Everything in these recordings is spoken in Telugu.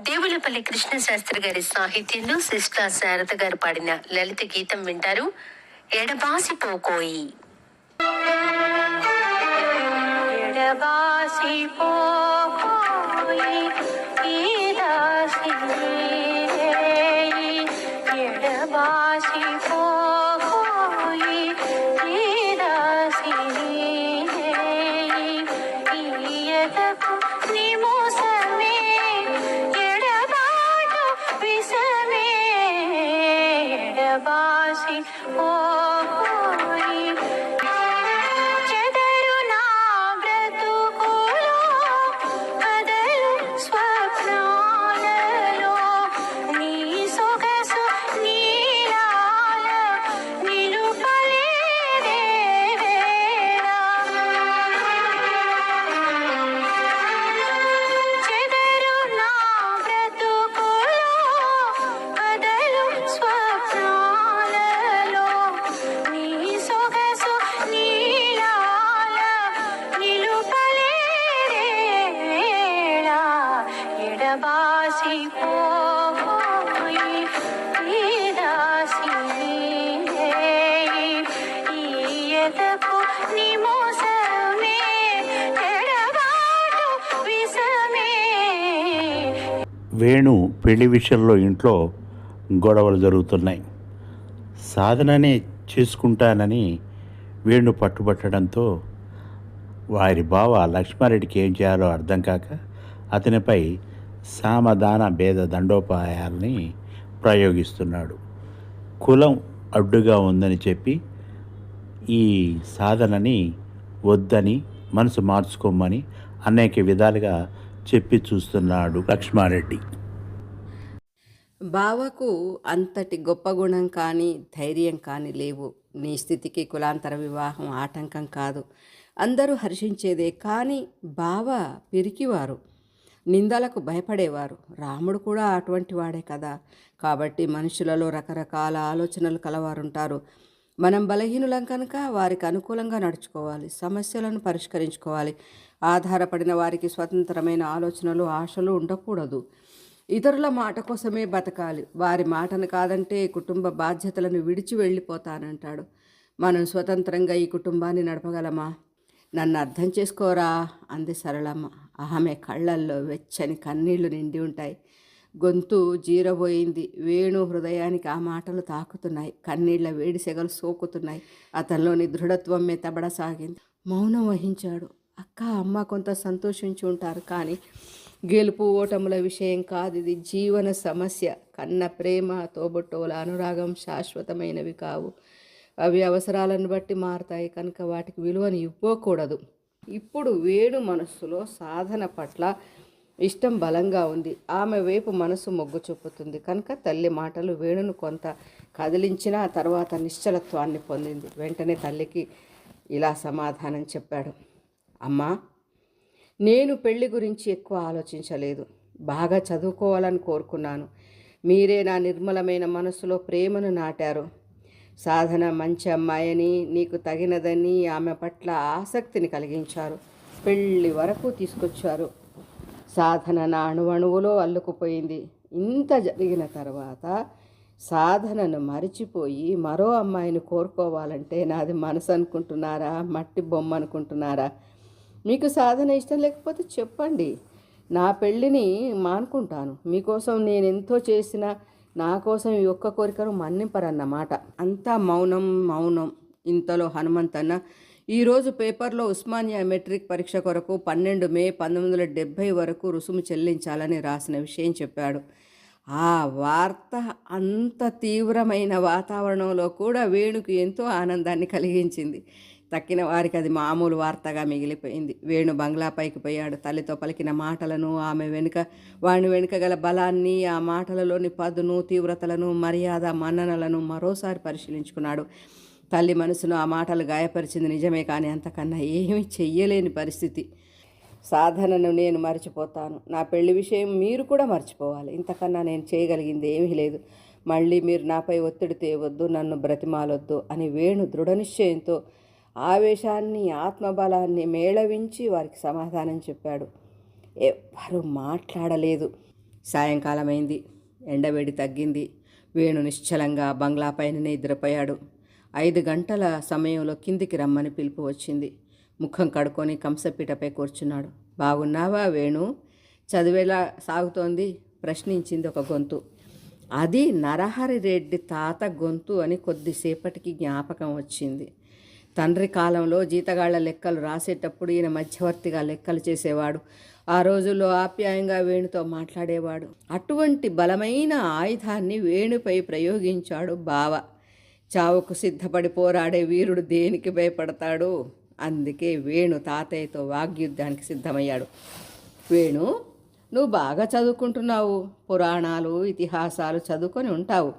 దేవులపల్లి కృష్ణశాస్త్రి గారి సాహిత్యంలో సిస్టా శారద గారు పాడిన లలిత గీతం వింటారు ఎడబాసిపోకోయి. ఎడబాసిపోయి వేణు పెళ్ళి విషయంలో ఇంట్లో గొడవలు జరుగుతున్నాయి. సాధననే చేసుకుంటానని వేణు పట్టుబట్టడంతో వారి బావ లక్ష్మారెడ్డికి ఏం చేయాలో అర్థం కాక అతనిపై సామధాన భేద దండోపాయాల్ని ప్రయోగిస్తున్నాడు. కులం అడ్డుగా ఉందని చెప్పి ఈ సాధనని వద్దని మనసు మార్చుకోమని అనేక విధాలుగా చెప్పి చూస్తున్నాడు లక్ష్మారెడ్డి. బావకు అంతటి గొప్ప గుణం కానీ ధైర్యం కానీ లేవు. నీ స్థితికి కులాంతర వివాహం ఆటంకం కాదు. అందరూ హర్షించేదే కానీ బావ పిరికివారు. నిందలకు భయపడేవారు. రాముడు కూడా అటువంటి వాడే కదా. కాబట్టి మనుషులలో రకరకాల ఆలోచనలు కలవారుంటారు. మనం బలహీనులం కనుక వారికి అనుకూలంగా నడుచుకోవాలి. సమస్యలను పరిష్కరించుకోవాలి. ఆధారపడిన వారికి స్వతంత్రమైన ఆలోచనలు ఆశలు ఉండకూడదు. ఇతరుల మాట కోసమే బతకాలి. వారి మాటను కాదంటే కుటుంబ బాధ్యతలను విడిచి వెళ్ళిపోతానంటాడు. మనం స్వతంత్రంగా ఈ కుటుంబాన్ని నడపగలమా? నన్ను అర్థం చేసుకోరా? అంది సరళమ్మ. ఆమె కళ్ళల్లో వెచ్చని కన్నీళ్ళు నిండి ఉంటాయి. గొంతు జీరబోయింది. వేణు హృదయానికి ఆ మాటలు తాకుతున్నాయి. కన్నీళ్ళ వేడి సెగలు సోకుతున్నాయి. అతనిలోని దృఢత్వం మెత్తబడసాగింది. మౌనం వహించాడు. అక్క అమ్మ కొంత సంతోషించి ఉంటారు కానీ గెలుపు ఓటముల విషయం కాదు ఇది జీవన సమస్య. కన్న ప్రేమ తోబుట్టోల అనురాగం శాశ్వతమైనవి కావు. అవి అవసరాలను బట్టి మారతాయి కనుక వాటికి విలువను ఇవ్వకూడదు. ఇప్పుడు వేణు మనస్సులో సాధన పట్ల ఇష్టం బలంగా ఉంది. ఆమె వైపు మనసు మొగ్గు చూపుతుంది కనుక తల్లి మాటలు వేణును కొంత కదిలించిన తర్వాత నిశ్చలత్వాన్ని పొందింది. వెంటనే తల్లికి ఇలా సమాధానం చెప్పాడు. అమ్మా నేను పెళ్ళి గురించి ఎక్కువ ఆలోచించలేదు. బాగా చదువుకోవాలని కోరుకున్నాను. మీరే నా నిర్మలమైన మనసులో ప్రేమను నాటారు. సాధన మంచి అమ్మాయని నీకు తగినదని ఆమె పట్ల ఆసక్తిని కలిగించారు. పెళ్ళి వరకు తీసుకొచ్చారు. సాధన నా అణువణువులో అల్లుకుపోయింది. ఇంత జరిగిన తర్వాత సాధనను మరిచిపోయి మరో అమ్మాయిని కోరుకోవాలంటే నాది మనసు అనుకుంటున్నారా? మట్టి బొమ్మ అనుకుంటున్నారా? మీకు సాధన ఇష్టం లేకపోతే చెప్పండి. నా పెళ్ళిని మానుకుంటాను. మీకోసం నేను ఎంతో చేసినా నా కోసం ఈ ఒక్క కోరికను మన్నింపరన్నమాట. అంతా మౌనం మౌనం. ఇంతలో హనుమంతన్న ఈరోజు పేపర్లో ఉస్మానియా మెట్రిక్ పరీక్ష కొరకు పన్నెండు మే పంతొమ్మిది వందల డెబ్భై వరకు రుసుము చెల్లించాలని రాసిన విషయం చెప్పాడు. ఆ వార్త అంత తీవ్రమైన వాతావరణంలో కూడా వేణుకు ఎంతో ఆనందాన్ని కలిగించింది. తక్కిన వారికి అది మామూలు వార్తగా మిగిలిపోయింది. వేణు బంగ్లాపైకి పోయాడు. తల్లితో పలికిన మాటలను ఆమె వెనుక వాణి వెనుక గల బలాన్ని ఆ మాటలలోని పదును తీవ్రతలను మర్యాద మన్ననలను మరోసారి పరిశీలించుకున్నాడు. తల్లి మనసును ఆ మాటలు గాయపరిచింది నిజమే కానీ అంతకన్నా ఏమీ చెయ్యలేని పరిస్థితి. సాధనను నేను మర్చిపోతాను. నా పెళ్ళి విషయం మీరు కూడా మర్చిపోవాలి. ఇంతకన్నా నేను చేయగలిగింది ఏమీ లేదు. మళ్ళీ మీరు నాపై ఒత్తిడి తేవద్దు నన్ను బ్రతిమాలొద్దు అని వేణు దృఢనిశ్చయంతో ఆవేశాన్ని ఆత్మబలాన్ని మేళవించి వారికి సమాధానం చెప్పాడు. ఎవ్వరూ మాట్లాడలేదు. సాయంకాలమైంది. ఎండవేడి తగ్గింది. వేణు నిశ్చలంగా బంగ్లా పైననే నిద్రపోయాడు ఐదు గంటల సమయంలో కిందికి రమ్మని పిలుపు వచ్చింది. ముఖం కడుక్కొని కంసపీటపై కూర్చున్నాడు. బాగున్నావా వేణు? చదివేలా సాగుతోంది? ప్రశ్నించింది ఒక గొంతు. అది నరహరి రెడ్డి తాత గొంతు అని కొద్దిసేపటికి జ్ఞాపకం వచ్చింది. తండ్రి కాలంలో జీతగాళ్ళ లెక్కలు రాసేటప్పుడు ఈయన మధ్యవర్తిగా లెక్కలు చేసేవాడు. ఆ రోజుల్లో ఆప్యాయంగా వేణుతో మాట్లాడేవాడు. అటువంటి బలమైన ఆయుధాన్ని వేణుపై ప్రయోగించాడు బావ. చావుకు సిద్ధపడి పోరాడే వీరుడు దేనికి భయపడతాడు? అందుకే వేణు తాతయ్యతో వాగ్యుద్ధానికి సిద్ధమయ్యాడు. వేణు నువ్వు బాగా చదువుకుంటున్నావు. పురాణాలు ఇతిహాసాలు చదువుకొని ఉంటావు.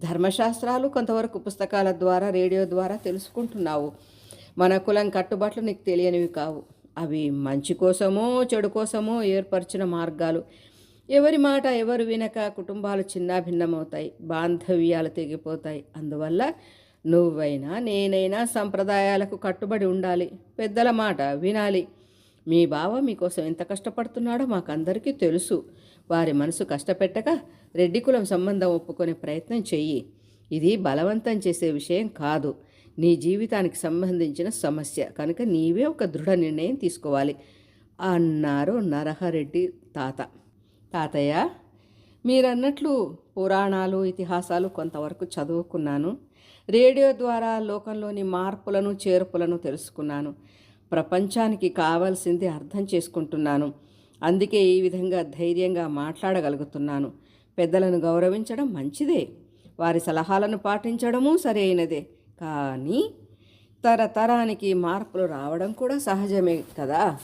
ధర్మశాస్త్రాలు కొంతవరకు పుస్తకాల ద్వారా రేడియో ద్వారా తెలుసుకుంటున్నావు. మన కులం కట్టుబాట్లు నీకు తెలియనివి కావు. అవి మంచి కోసమో చెడు కోసమో ఏర్పరిచిన మార్గాలు. ఎవరి మాట ఎవరు వినక కుటుంబాలు చిన్నాభిన్నమవుతాయి బాంధవ్యాలు తెగిపోతాయి. అందువల్ల నువ్వైనా నేనైనా సంప్రదాయాలకు కట్టుబడి ఉండాలి పెద్దల మాట వినాలి. మీ బావ మీకోసం ఎంత కష్టపడుతున్నాడో మాకందరికీ తెలుసు. వారి మనసు కష్టపెట్టక రెడ్డి కులం సంబంధం ఒప్పుకునే ప్రయత్నం చెయ్యి. ఇది బలవంతం చేసే విషయం కాదు. నీ జీవితానికి సంబంధించిన సమస్య. కనుక నీవే ఒక దృఢ నిర్ణయం తీసుకోవాలి. అన్నారు నరహరెడ్డి తాత. తాతయ్య మీరన్నట్లు పురాణాలు ఇతిహాసాలు కొంతవరకు చదువుకున్నాను. రేడియో ద్వారా లోకంలోని మార్పులను చేర్పులను తెలుసుకున్నాను. ప్రపంచానికి కావాల్సింది అర్థం చేసుకుంటున్నాను. అందుకే ఈ విధంగా ధైర్యంగా మాట్లాడగలుగుతున్నాను. పెద్దలను గౌరవించడం మంచిదే. వారి సలహాలను పాటించడము సరైనదే. కానీ తరతరానికి మార్పులు రావడం కూడా సహజమే కదా.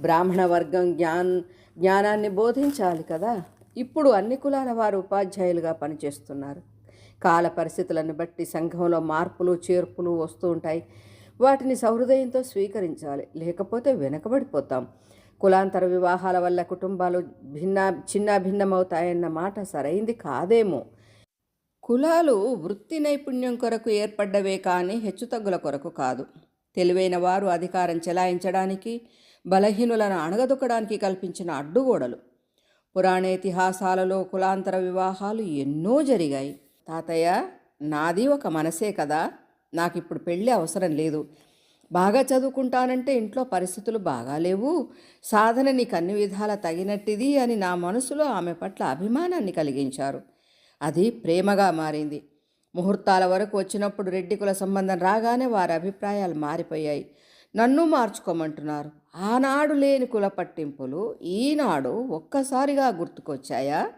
బ్రాహ్మణ వర్గం జ్ఞాన్ జ్ఞానాన్ని బోధించాలి కదా. ఇప్పుడు అన్ని కులాల వారు ఉపాధ్యాయులుగా పనిచేస్తున్నారు. కాల పరిస్థితులను బట్టి సంఘంలో మార్పులు చేర్పులు వస్తూ ఉంటాయి. వాటిని సహృదయంతో స్వీకరించాలి. లేకపోతే వెనకబడిపోతాం. కులాంతర వివాహాల వల్ల కుటుంబాలు భిన్న చిన్న భిన్నమవుతాయన్న మాట సరైంది కాదేమో. కులాలు వృత్తి నైపుణ్యం కొరకు ఏర్పడ్డవే కానీ హెచ్చుతగ్గుల కొరకు కాదు. తెలివైన వారు అధికారం చెలాయించడానికి బలహీనులను అణగదొక్కడానికి కల్పించిన అడ్డుగోడలు. పురాణేతిహాసాలలో కులాంతర వివాహాలు ఎన్నో జరిగాయి. తాతయ్య నాది ఒక మనసే కదా. నాకు ఇప్పుడు పెళ్ళి అవసరం లేదు. బాగా చదువుకుంటానంటే ఇంట్లో పరిస్థితులు బాగాలేవు సాధన నీకు అన్ని విధాల తగినట్టిది అని నా మనసులో ఆమె పట్ల అభిమానాన్ని కలిగించారు. అది ప్రేమగా మారింది. ముహూర్తాల వరకు వచ్చినప్పుడు రెడ్డి కుల సంబంధం రాగానే వారి అభిప్రాయాలు మారిపోయాయి. నన్ను మార్చుకోమంటున్నారు. ఆనాడు లేని కుల పట్టింపులు ఈనాడు ఒక్కసారిగా గుర్తుకొచ్చాయా?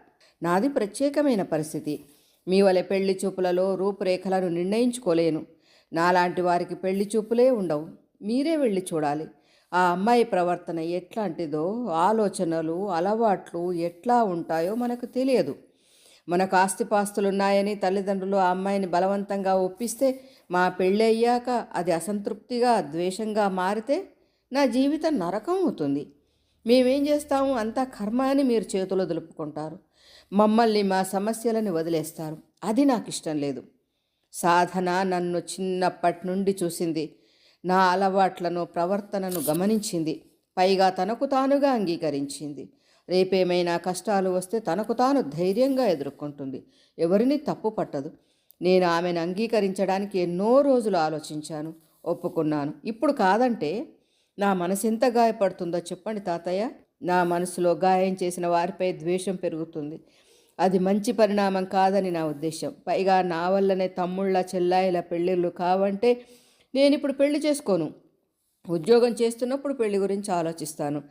నాది ప్రత్యేకమైన పరిస్థితి. మీ వలె పెళ్ళి చూపులలో రూపురేఖలను నిర్ణయించుకోలేను. నాలాంటి వారికి పెళ్ళి చూపులే ఉండవు. మీరే వెళ్ళి చూడాలి. ఆ అమ్మాయి ప్రవర్తన ఎట్లాంటిదో ఆలోచనలు అలవాట్లు ఎట్లా ఉంటాయో మనకు తెలియదు. మనకు ఆస్తిపాస్తులున్నాయని తల్లిదండ్రులు ఆ అమ్మాయిని బలవంతంగా ఒప్పిస్తే మా పెళ్ళి అయ్యాక అది అసంతృప్తిగా ద్వేషంగా మారితే నా జీవితం నరకం అవుతుంది. మేమేం చేస్తాము? అంతా కర్మ అని మీరు చేతులు దులుపుకుంటారు. మమ్మల్ని మా సమస్యలని వదిలేస్తారు. అది నాకు ఇష్టం లేదు. సాధన నన్ను చిన్నప్పటి నుండి చూసింది. నా అలవాట్లను ప్రవర్తనను గమనించింది. పైగా తనకు తానుగా అంగీకరించింది. రేపేమైనా కష్టాలు వస్తే తనకు తాను ధైర్యంగా ఎదుర్కొంటుంది. ఎవరిని తప్పు పట్టదు. నేను ఆమెను అంగీకరించడానికి ఎన్నో రోజులు ఆలోచించాను ఒప్పుకున్నాను. ఇప్పుడు కాదంటే నా మనసు ఎంత గాయపడుతుందో చెప్పండి తాతయ్య. నా మనసులో గాయం చేసిన వారిపై ద్వేషం పెరుగుతుంది. అది మంచి పరిణామం కాదని నా ఉద్దేశం. పైగా నా వల్లనే తమ్ముళ్ళ చెల్లాయిల పెళ్ళిళ్ళు కావంటే నేను ఇప్పుడు పెళ్ళి చేసుకోను. ఉద్యోగం చేస్తున్నప్పుడు పెళ్ళి గురించి ఆలోచిస్తాను.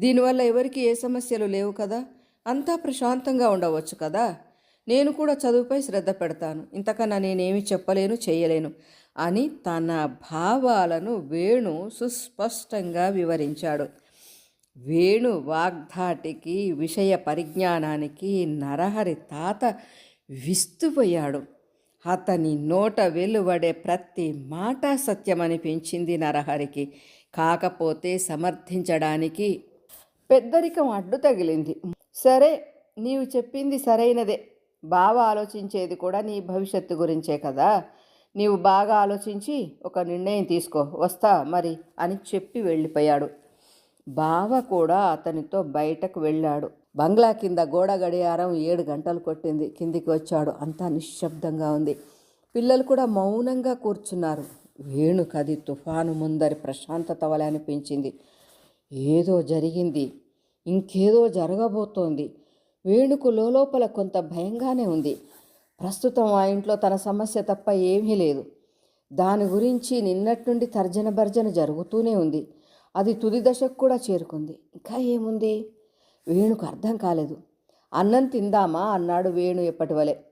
దీనివల్ల ఎవరికి ఏ సమస్యలు లేవు కదా? అంతా ప్రశాంతంగా ఉండవచ్చు కదా? నేను కూడా చదువుపై శ్రద్ధ పెడతాను. ఇంతకన్నా నేనేమి చెప్పలేను చేయలేను అని తన భావాలను వేణు సుస్పష్టంగా వివరించాడు. వేణు వాగ్ధాటికి విషయ పరిజ్ఞానానికి నరహరి తాత విస్తుపోయాడు అతని నోట వెలువడే ప్రతి మాట సత్యమనిపించింది నరహరికి. కాకపోతే సమర్థించడానికి పెద్దరికం అడ్డు తగిలింది. సరే నీవు చెప్పింది సరైనదే. బాగా ఆలోచించేది కూడా నీ భవిష్యత్తు గురించే కదా. నీవు బాగా ఆలోచించి ఒక నిర్ణయం తీసుకో. వస్తా మరి అని చెప్పి వెళ్ళిపోయాడు. బావ కూడా అతనితో బయటకు వెళ్ళాడు. బంగ్లా కింద గోడ గడియారం ఏడు గంటలు కొట్టింది. కిందికి వచ్చాడు. అంతా నిశ్శబ్దంగా ఉంది. పిల్లలు కూడా మౌనంగా కూర్చున్నారు. వేణుకది తుఫాను ముందరి ప్రశాంతత వలె అనిపించింది. ఏదో జరిగింది. ఇంకేదో జరగబోతోంది. వేణుకు లోపల కొంత భయంగానే ఉంది. ప్రస్తుతం ఆ ఇంట్లో తన సమస్య తప్ప ఏమీ లేదు. దాని గురించి నిన్నటి నుండి తర్జన భర్జన జరుగుతూనే ఉంది. అది తుది దశకు కూడా చేరుకుంది. ఇంకా ఏముంది? వేణుకు అర్థం కాలేదు. అన్నం తిందామా? అన్నాడు వేణు ఎప్పటివలే.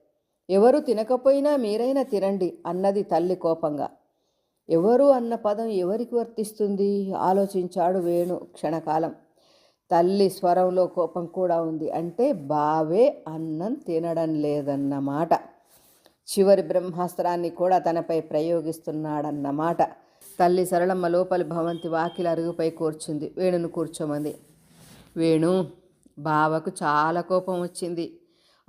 ఎవరు తినకపోయినా మీరైనా తినండి అన్నది తల్లి కోపంగా. ఎవరు అన్న పదం ఎవరికి వర్తిస్తుంది? ఆలోచించాడు వేణు క్షణకాలం. తల్లి స్వరంలో కోపం కూడా ఉంది. అంటే బావే అన్నం తినడం లేదన్నమాట చివరి బ్రహ్మాస్త్రాన్ని కూడా తనపై ప్రయోగిస్తున్నాడన్నమాట తల్లి సరళమ్మ లోపలి భవంతి వాకిలి అరుగుపై కూర్చుంది. వేణును కూర్చోమంది. వేణు బావకు చాలా కోపం వచ్చింది.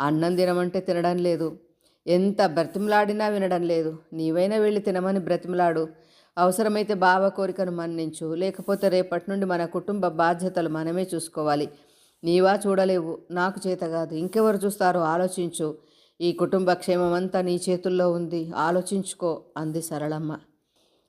అన్నం తినమంటే తినడం లేదు. ఎంత బ్రతిమలాడినా వినడం లేదు. నీవైనా వెళ్ళి తినమని బ్రతిమలాడు. అవసరమైతే బావ కోరికను మన్నించు. లేకపోతే రేపటి నుండి మన కుటుంబ బాధ్యతలు మనమే చూసుకోవాలి. నీవా చూడలేవు. నాకు చేత కాదు. ఇంకెవరు చూస్తారో ఆలోచించు. ఈ కుటుంబ క్షేమం అంతా నీ చేతుల్లో ఉంది. ఆలోచించుకో అంది సరళమ్మ.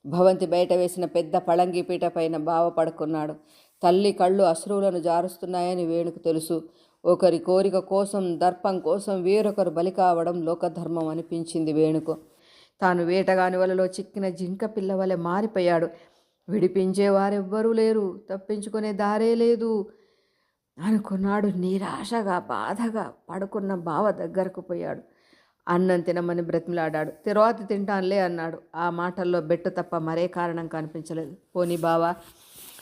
భవంతి బయట వేసిన పెద్ద పళంగి పీట పైన బావ పడుకున్నాడు. తల్లి కళ్ళు అశ్రువులను జారుస్తున్నాయని వేణుకు తెలుసు. ఒకరి కోరిక కోసం దర్పం కోసం వేరొకరు బలి కావడం లోకధర్మం అనిపించింది వేణుకు. తాను వేటగాని వలలో చిక్కిన జింక పిల్ల వలె మారిపోయాడు. విడిపించేవారెవ్వరూ లేరు. తప్పించుకునే దారే లేదు. అనుకున్నాడు. నిరాశగా బాధగా పడుకున్న బావ దగ్గరకు పోయాడు. అన్నం తినమని బ్రతిమలాడాడు. తర్వాత తింటానులే అన్నాడు. ఆ మాటల్లో బెట్టు తప్ప మరే కారణం కనిపించలేదు. పోనీ బావా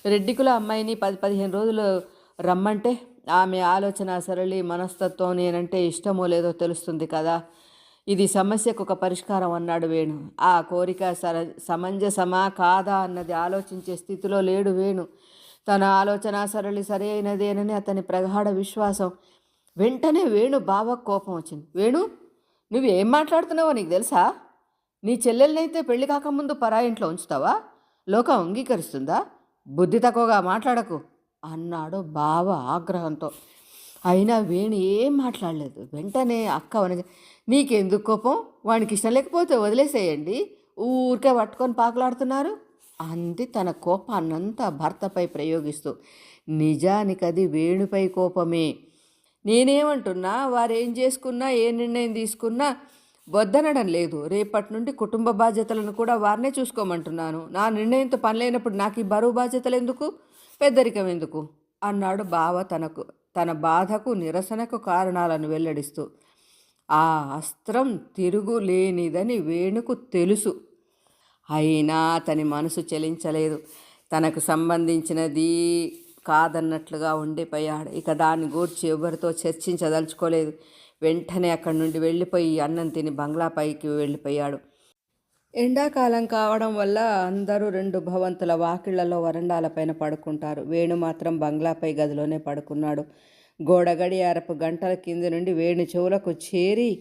రెడ్డికుల అమ్మాయిని పది పదిహేను రోజులు రమ్మంటే ఆమె ఆలోచన సరళి మనస్తత్వం నేనంటే ఇష్టమో లేదో తెలుస్తుంది కదా. ఇది సమస్యకు ఒక పరిష్కారం అన్నాడు వేణు. ఆ కోరిక సర సమంజసమా కాదా అన్నది ఆలోచించే స్థితిలో లేడు వేణు. తన ఆలోచన సరళి సరైనదేనని అతని ప్రగాఢ విశ్వాసం. వెంటనే వేణు బావ కోపం వచ్చింది. వేణు నువ్వు ఏం మాట్లాడుతున్నావో నీకు తెలుసా? నీ చెల్లెల్నైతే పెళ్ళి కాకముందు పరా ఇంట్లో ఉంచుతావా? లోకం అంగీకరిస్తుందా? బుద్ధి తక్కువగా మాట్లాడకు అన్నాడు బావ ఆగ్రహంతో. అయినా వేణు ఏం మాట్లాడలేదు. వెంటనే అక్క వనజ నీకెందుకు కోపం? వానికి ఇష్టం లేకపోతే వదిలేసేయండి. ఊరికే పట్టుకొని పాకులాడుతున్నారు అంది తన కోపాన్నంతా భర్తపై ప్రయోగిస్తూ. నిజానికి అది వేణుపై కోపమే. నేనేమంటున్నా వారు ఏం చేసుకున్నా ఏ నిర్ణయం తీసుకున్నా వద్దనడం లేదు. రేపటి నుండి కుటుంబ బాధ్యతలను కూడా వారినే చూసుకోమంటున్నాను. నా నిర్ణయంతో పని లేనప్పుడు నాకు ఈ బరువు బాధ్యతలు ఎందుకు? పెద్దరికం ఎందుకు? అన్నాడు బావ తనకు తన బాధకు నిరసనకు కారణాలను వెల్లడిస్తూ. ఆ అస్త్రం తిరుగులేనిదని వేణుకు తెలుసు. అయినా అతని మనసు చలించలేదు. తనకు సంబంధించినది కాదన్నట్లుగా ఉండిపోయాడు. ఇక దాన్ని గూర్చి ఎవరితో చర్చించదలుచుకోలేదు. వెంటనే అక్కడి నుండి వెళ్ళిపోయి అన్నం తిని బంగ్లాపైకి వెళ్ళిపోయాడు. ఎండాకాలం కావడం వల్ల అందరూ రెండు భవంతుల వాకిళ్ళలో వరండాలపైన పడుకుంటారు. వేణు మాత్రం బంగ్లాపై గదిలోనే పడుకున్నాడు. గోడ గడియారపు గంటల కింద నుండి వేణు చెవులకు చేరి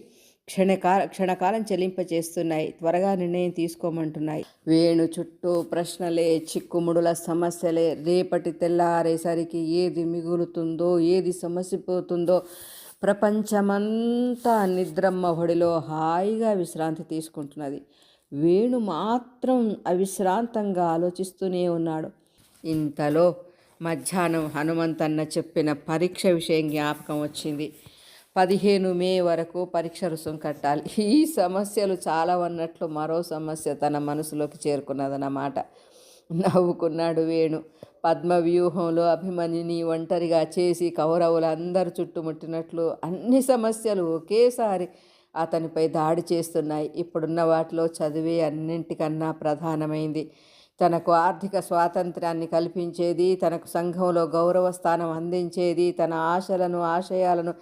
క్షణకాల క్షణకాలం చెల్లింపచేస్తున్నాయి. త్వరగా నిర్ణయం తీసుకోమంటున్నాయి. వేణు చుట్టూ ప్రశ్నలే చిక్కుముడుల సమస్యలే. రేపటి తెల్లారేసరికి ఏది మిగులుతుందో ఏది సమసిపోతుందో ప్రపంచమంతా నిద్రమ్మ ఒడిలో హాయిగా విశ్రాంతి తీసుకుంటున్నది. వేణు మాత్రం అవిశ్రాంతంగా ఆలోచిస్తూనే ఉన్నాడు. ఇంతలో మధ్యాహ్నం హనుమంతన్న చెప్పిన పరీక్ష విషయం జ్ఞాపకం వచ్చింది. పదిహేను మే వరకు పరీక్ష రుసుం కట్టాలి. ఈ సమస్యలు చాలా ఉన్నట్లు మరో సమస్య తన మనసులోకి చేరుకున్నదన్నమాట. నవ్వుకున్నాడు వేణు. పద్మ వ్యూహంలో అభిమన్యుని ఒంటరిగా చేసి కౌరవులందరూ చుట్టుముట్టినట్లు అన్ని సమస్యలు ఒకేసారి అతనిపై దాడి చేస్తున్నాయి. ఇప్పుడున్న వాటిలో చదివే అన్నింటికన్నా ప్రధానమైంది. తనకు ఆర్థిక స్వాతంత్రాన్ని కల్పించేది తనకు సంఘంలో గౌరవ స్థానం అందించేది తన ఆశలను ఆశయాలను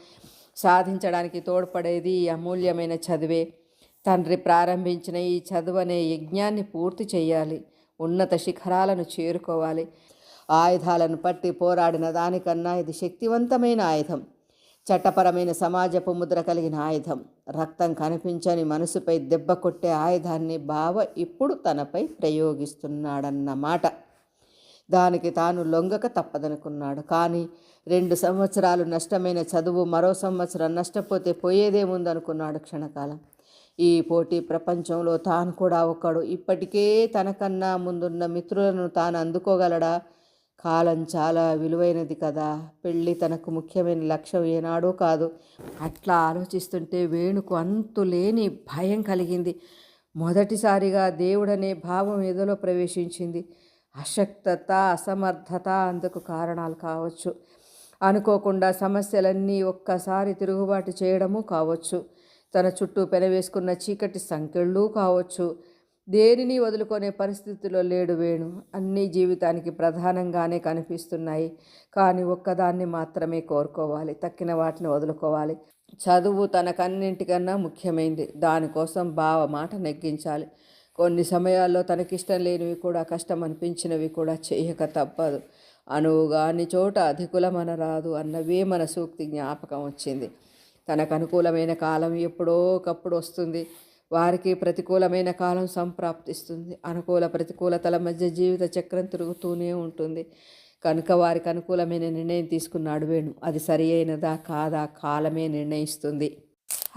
సాధించడానికి తోడ్పడేది ఈ అమూల్యమైన చదివే. తండ్రి ప్రారంభించిన ఈ చదువు అనే యజ్ఞాన్ని పూర్తి చేయాలి. ఉన్నత శిఖరాలను చేరుకోవాలి. ఆయుధాలను పట్టి పోరాడిన దానికన్నా ఇది శక్తివంతమైన ఆయుధం. చట్టపరమైన సమాజపు ముద్ర కలిగిన ఆయుధం. రక్తం కనిపించని మనసుపై దెబ్బ కొట్టే ఆయుధాన్ని బావ ఇప్పుడు తనపై ప్రయోగిస్తున్నాడన్నమాట. దానికి తాను లొంగక తప్పదనుకున్నాడు. కానీ రెండు సంవత్సరాలు నష్టమైన చదువు మరో సంవత్సరం నష్టపోతే పోయేదేముందనుకున్నాడు క్షణకాలం. ఈ పోటీ ప్రపంచంలో తాను కూడా ఒకడు ఇప్పటికే తనకన్నా ముందున్న మిత్రులను తాను అందుకోగలడా? కాలం చాలా విలువైనది కదా. పెళ్ళి తనకు ముఖ్యమైన లక్ష్యం ఏనాడో కాదు. అట్లా ఆలోచిస్తుంటే వేణుకు అంతులేని భయం కలిగింది. మొదటిసారిగా దేవుడనే భావం ఎదలో ప్రవేశించింది. అశక్తత అసమర్థత అందుకు కారణాలు కావచ్చు. అనుకోకుండా సమస్యలన్నీ ఒక్కసారి తిరుగుబాటు చేయడము కావచ్చు. తన చుట్టూ పెనవేసుకున్న చీకటి సంకెళ్ళు కావచ్చు. దేనిని వదులుకునే పరిస్థితిలో లేడు వేణు. అన్నీ జీవితానికి ప్రధానంగానే కనిపిస్తున్నాయి. కానీ ఒక్కదాన్ని మాత్రమే కోరుకోవాలి. తక్కిన వాటిని వదులుకోవాలి. చదువు తనకన్నింటికన్నా ముఖ్యమైంది. దానికోసం బావ మాట నెగ్గించాలి. కొన్ని సమయాల్లో తనకిష్టం లేనివి కూడా కష్టం అనిపించినవి కూడా చేయక తప్పదు. అనువుగాని చోట అధికులమన రాదు అన్నవే మన సూక్తి జ్ఞాపకం వచ్చింది. తనకు అనుకూలమైన కాలం ఎప్పుడో ఒకప్పుడు వస్తుంది. వారికి ప్రతికూలమైన కాలం సంప్రాప్తిస్తుంది. అనుకూల ప్రతికూలతల మధ్య జీవిత చక్రం తిరుగుతూనే ఉంటుంది. కనుక వారికి అనుకూలమైన నిర్ణయం తీసుకున్నాడు వేణు. అది సరి అయినదా కాదా కాలమే నిర్ణయిస్తుంది.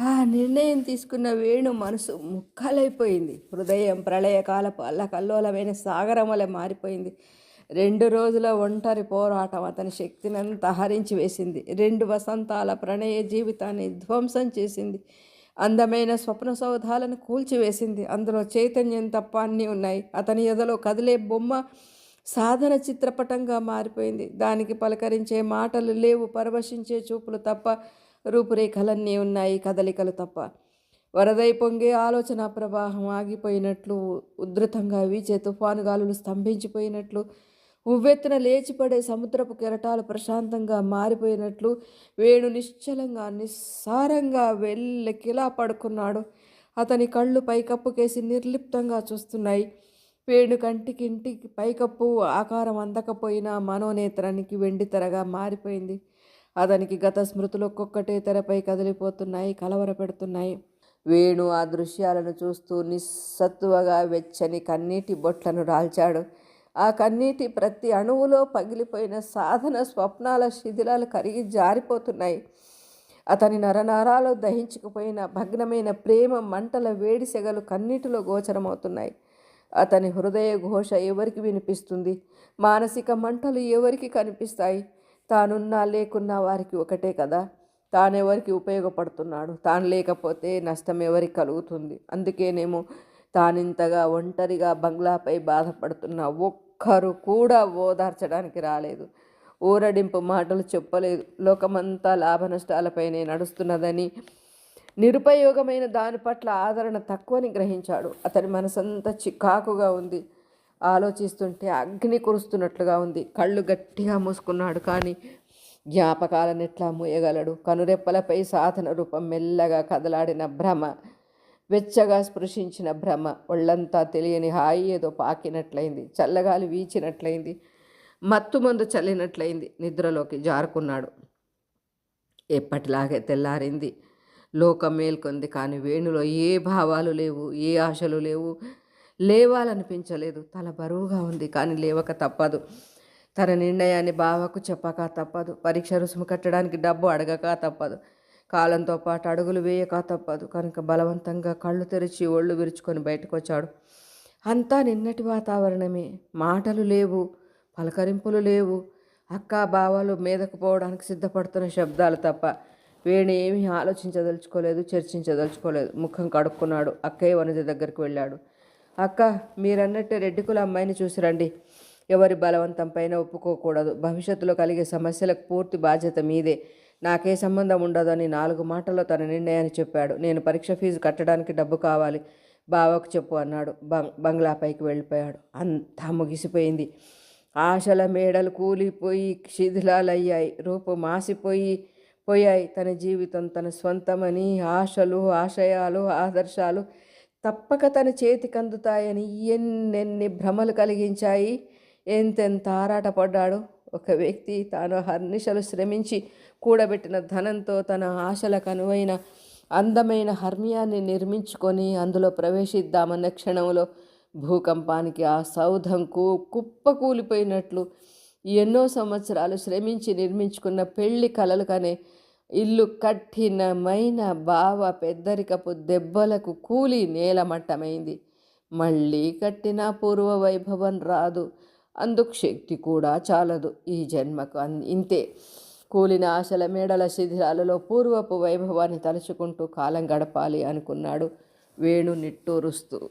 ఆ నిర్ణయం తీసుకున్న వేణు మనసు ముక్కలైపోయింది. హృదయం ప్రళయకాలపు అల్లకల్లోలమైన సాగరం వలె మారిపోయింది. రెండు రోజుల ఒంటరి పోరాటం అతని శక్తినంతా హరించి వేసింది. రెండు వసంతాల ప్రణయ జీవితాన్ని ధ్వంసం చేసింది. అందమైన స్వప్న సౌధాలను కూల్చివేసింది అందులో చైతన్యం తప్ప అన్నీ ఉన్నాయి. అతని ఎదలో కదిలే బొమ్మ సాధన చిత్రపటంగా మారిపోయింది. దానికి పలకరించే మాటలు లేవు. పరవశించే చూపులు తప్ప రూపురేఖలన్నీ ఉన్నాయి. కదలికలు తప్ప. వరదై పొంగే ఆలోచన ప్రవాహం ఆగిపోయినట్లు ఉధృతంగా వీచే తుఫాను గాలులు స్తంభించిపోయినట్లు ఉవ్వెత్తున లేచిపడే సముద్రపు కెరటాలు ప్రశాంతంగా మారిపోయినట్లు వేణు నిశ్చలంగా నిస్సారంగా వెళ్ళకిలా పడుకున్నాడు. అతని కళ్ళు పైకప్పుకేసి నిర్లిప్తంగా చూస్తున్నాయి. వేణు కంటికి ఇంటికి పైకప్పు ఆకారం అందకపోయినా మనోనేత్రానికి వెండి తెరగా మారిపోయింది. అతనికి గత స్మృతులు ఒక్కొక్కటే తెరపై కదిలిపోతున్నాయి కలవరపెడుతున్నాయి వేణు ఆ దృశ్యాలను చూస్తూ నిస్సత్తువగా వెచ్చని కన్నీటి బొట్లను రాల్చాడు. ఆ కన్నీటి ప్రతి అణువులో పగిలిపోయిన సాధన స్వప్నాల శిథిలాలు కరిగి జారిపోతున్నాయి. అతని నరనారాలు దహించుకుపోయిన భగ్నమైన ప్రేమ మంటల వేడి సెగలు కన్నీటిలో గోచరమవుతున్నాయి. అతని హృదయ ఘోష ఎవరికి వినిపిస్తుంది? మానసిక మంటలు ఎవరికి కనిపిస్తాయి? తానున్నా లేకున్నా వారికి ఒకటే కదా. తానెవరికి ఉపయోగపడుతున్నాడు? తాను లేకపోతే నష్టం ఎవరికి కలుగుతుంది? అందుకేనేమో తానింతగా ఒంటరిగా బంగ్లాపై బాధపడుతున్న ఒక్కరు కూడా ఓదార్చడానికి రాలేదు. ఊరడింపు మాటలు చెప్పలేదు. లోకమంతా లాభ నష్టాలపైనే నడుస్తున్నదని నిరుపయోగమైన దాని పట్ల ఆదరణ తక్కువని గ్రహించాడు. అతని మనసంతా చికాకుగా ఉంది. ఆలోచిస్తుంటే అగ్ని కురుస్తున్నట్లుగా ఉంది. కళ్ళు గట్టిగా మూసుకున్నాడు కానీ జ్ఞాపకాలను ఎట్లా మూయగలడు. కనురెప్పలపై సాధన రూపం మెల్లగా కదలాడిన భ్రమ వెచ్చగా స్పృశించిన భ్రమ ఒళ్ళంతా తెలియని హాయి ఏదో పాకినట్లయింది చల్లగాలి వీచినట్లయింది మత్తు మందు చల్లినట్లయింది నిద్రలోకి జారుకున్నాడు. ఎప్పటిలాగే తెల్లారింది. లోకం మేల్కొంది కానీ వేణులో ఏ భావాలు లేవు ఏ ఆశలు లేవు. లేవాలనిపించలేదు. తల బరువుగా ఉంది కానీ లేవక తప్పదు. తన నిర్ణయాన్ని బావకు చెప్పక తప్పదు. పరీక్ష రుసుము కట్టడానికి డబ్బు అడగక తప్పదు. కాలంతో పాటు అడుగులు వేయక తప్పదు. కనుక బలవంతంగా కళ్ళు తెరిచి ఒళ్ళు విరుచుకొని బయటకు వచ్చాడు అంతా నిన్నటి వాతావరణమే. మాటలు లేవు పలకరింపులు లేవు. అక్క బావాలు మీదకు పోవడానికి సిద్ధపడుతున్న శబ్దాలు తప్ప వేణి ఏమీ ఆలోచించదలుచుకోలేదు చర్చించదలుచుకోలేదు. ముఖం కడుక్కున్నాడు. అక్కయ్య వనజ దగ్గరికి వెళ్ళాడు. అక్క మీరన్నట్టే రెడ్డికుల అమ్మాయిని చూసి రండి. ఎవరి బలవంతం పైన ఒప్పుకోకూడదు. భవిష్యత్తులో కలిగే సమస్యలకు పూర్తి బాధ్యత మీదే. నాకే సంబంధం ఉండదని నాలుగు మాటల్లో తన నిర్ణయాన్ని చెప్పాడు. నేను పరీక్ష ఫీజు కట్టడానికి డబ్బు కావాలి. బావకు చెప్పు అన్నాడు. బంగ్ బంగ్లాపైకి వెళ్ళిపోయాడు. అంతా ముగిసిపోయింది. ఆశల మేడలు కూలిపోయి శిథిలాలయ్యాయి. రూపు మాసిపోయి పోయాయి. తన జీవితం తన స్వంతమని ఆశలు ఆశయాలు ఆదర్శాలు తప్పక తన చేతికి అందుతాయని ఎన్నెన్ని భ్రమలు కలిగించాయి. ఎంతెంత ఆరాటపడ్డాడు. ఒక వ్యక్తి తాను హర్నిశలు శ్రమించి కూడబెట్టిన ధనంతో తన ఆశలకు అనువైన అందమైన హర్మియాన్ని నిర్మించుకొని అందులో ప్రవేశిద్దామన్న క్షణంలో భూకంపానికి ఆ సౌధంకు కుప్పకూలిపోయినట్లు ఎన్నో సంవత్సరాలు శ్రమించి నిర్మించుకున్న పెళ్ళి కలలు కనే ఇల్లు కఠినమైన బావ పెద్దరికపు దెబ్బలకు కూలి నేలమట్టమైంది మళ్ళీ కట్టిన పూర్వ వైభవం రాదు. అందుకు శక్తి కూడా చాలదు ఈ జన్మకు. ఇంతే. కూలిన ఆశల మేడల శిథిరాలలో పూర్వపు వైభవాన్ని తలుచుకుంటూ కాలం గడపాలి అనుకున్నాడు వేణు నిట్టూరుస్తూ.